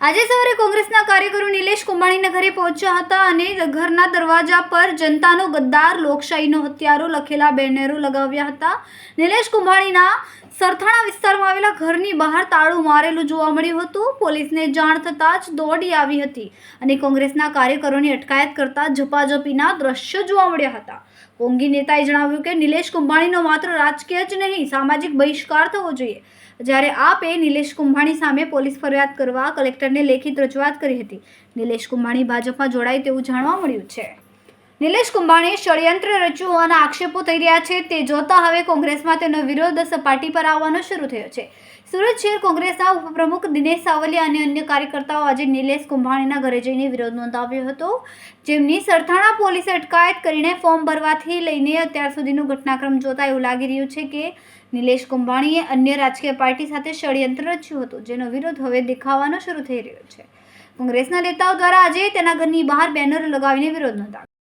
આજે સવારે કોંગ્રેસના કાર્યકરો નિલેશ કુંભાણીના ઘરે પહોંચ્યા હતા અને ઘરના દરવાજા પર જનતાનો ગદ્દાર લોકશાહીનો હત્યારો લખેલા બેનરો લગાવ્યા હતા. નિલેશ કુંભાણીના સરથાણા વિસ્તારમાં આવેલા ઘરની બહાર તાળું મારેલું જોવા મળ્યું હતું. પોલીસને જાણ થતાં જ દોડી આવી હતી અને કોંગ્રેસના કાર્યકરોની અટકાયત કરતા ઝપાઝપીના દ્રશ્યો જોવા મળ્યા હતા. કોંગી નેતાએ જણાવ્યું કે, નિલેશ કુંભાણીનો માત્ર રાજકીય જ નહીં, સામાજિક બહિષ્કાર થવો જોઈએ. જ્યારે આપે નિલેશ કુંભાણી સામે પોલીસ ફરિયાદ કરવા કલેક્ટરને લેખિત રજૂઆત કરી હતી, નિલેશ કુંભાણી ભાજપમાં જોડાય તેવું જાણવા મળ્યું છે. નિલેશ કુંભાણીએ ષડયંત્ર રચ્યું હોવાના આક્ષેપો થઈ રહ્યા છે. તે જોતા હવે કોંગ્રેસમાં તેનો વિરોધ સપાટી પર આવવાનો શરૂ થયો છે. સુરત શહેર કોંગ્રેસના ઉપપ્રમુખ દિનેશ સાવલિયા અને અન્ય કાર્યકર્તાઓ આજે નિલેશ કુંભાણીના ઘરે જઈને વિરોધ નોંધાવ્યો હતો. જેમની સરથાણા પોલીસે અટકાયત કરીને ફોર્મ ભરવાથી લઈને અત્યાર સુધીનો ઘટનાક્રમ જોતા એવું લાગી રહ્યું છે કે નિલેશ કુંભાણીએ અન્ય રાજકીય પાર્ટી સાથે ષડયંત્ર રચ્યું હતું, જેનો વિરોધ હવે દેખાવાનો શરૂ થઈ રહ્યો છે. કોંગ્રેસના નેતાઓ દ્વારા આજે તેના ઘરની બહાર બેનર લગાવીને વિરોધ નોંધાવ્યો.